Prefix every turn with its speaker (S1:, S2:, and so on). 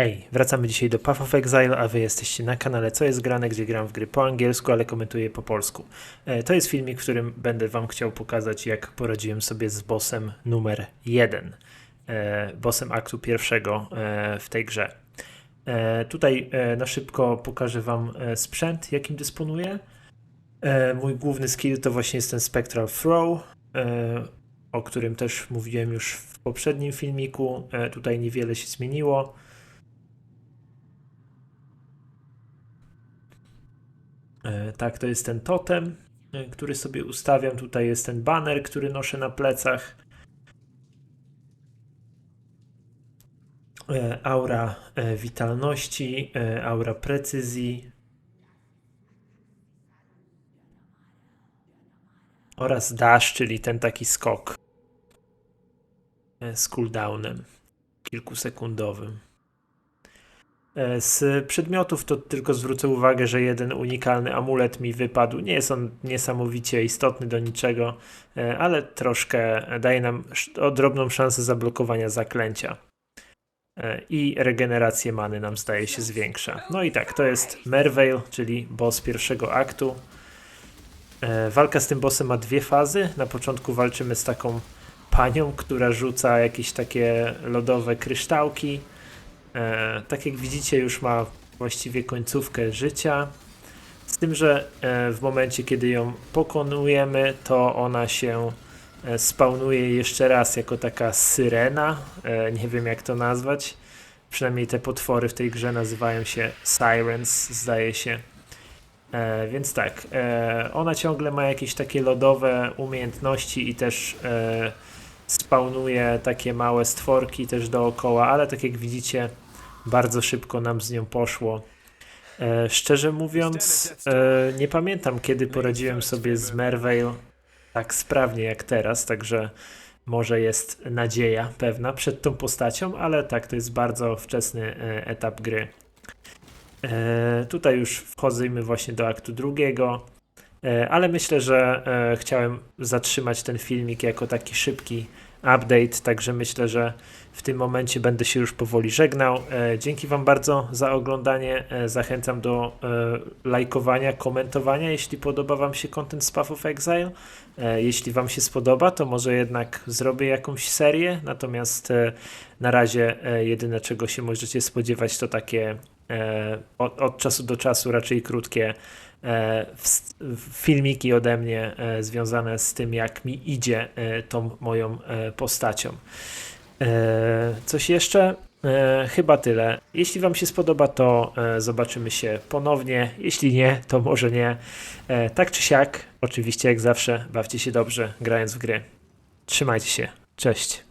S1: Hej, wracamy dzisiaj do Path of Exile, a wy jesteście na kanale Co jest grane, gdzie gram w gry po angielsku, ale komentuję po polsku. E, To jest filmik, w którym będę wam chciał pokazać, jak poradziłem sobie z bossem numer jeden, e, bossem aktu pierwszego e, w tej grze. Tutaj na szybko pokażę wam sprzęt, jakim dysponuję. Mój główny skill to właśnie jest ten Spectral Throw, o którym też mówiłem już w poprzednim filmiku. Tutaj niewiele się zmieniło. Tak, to jest ten totem, e, który sobie ustawiam. Tutaj jest ten banner, który noszę na plecach. E, Aura e, witalności, e, aura precyzji. Oraz dash, czyli ten taki skok e, z cooldownem kilkusekundowym. E, Z przedmiotów to tylko zwrócę uwagę, że jeden unikalny amulet mi wypadł. Nie jest on niesamowicie istotny do niczego, e, ale troszkę daje nam drobną szansę zablokowania zaklęcia. E, I regenerację many nam zdaje się zwiększa. No i tak, to jest Merveil, czyli boss pierwszego aktu. Walka z tym bossem ma dwie fazy. Na początku walczymy z taką panią, która rzuca jakieś takie lodowe kryształki. E, tak jak widzicie, już ma właściwie końcówkę życia. Z tym, że e, w momencie, kiedy ją pokonujemy, to ona się e, spawnuje jeszcze raz jako taka syrena. E, nie wiem, jak to nazwać. Przynajmniej te potwory w tej grze nazywają się Sirens, zdaje się. Więc tak, ona ciągle ma jakieś takie lodowe umiejętności i też spawnuje takie małe stworki też dookoła, ale tak jak widzicie, bardzo szybko nam z nią poszło. E, szczerze mówiąc, e, nie pamiętam kiedy poradziłem sobie z Merveil tak sprawnie jak teraz, także może jest nadzieja pewna przed tą postacią, ale tak, to jest bardzo wczesny e, etap gry. Tutaj już wchodzimy właśnie do aktu drugiego, ale myślę, że e, chciałem zatrzymać ten filmik jako taki szybki update, także myślę, że w tym momencie będę się już powoli żegnał. E, Dzięki Wam bardzo za oglądanie. E, Zachęcam do e, lajkowania, komentowania, jeśli podoba Wam się content z Path of Exile. E, Jeśli Wam się spodoba, to może jednak zrobię jakąś serię, natomiast e, na razie e, jedyne czego się możecie spodziewać to takie e, od, od czasu do czasu raczej krótkie e, filmiki ode mnie e, związane z tym, jak mi idzie e, tą moją e, postacią. E, Coś jeszcze? E, Chyba tyle. Jeśli Wam się spodoba, to e, zobaczymy się ponownie. Jeśli nie, to może nie. E, Tak czy siak, oczywiście, jak zawsze, bawcie się dobrze grając w gry. Trzymajcie się. Cześć.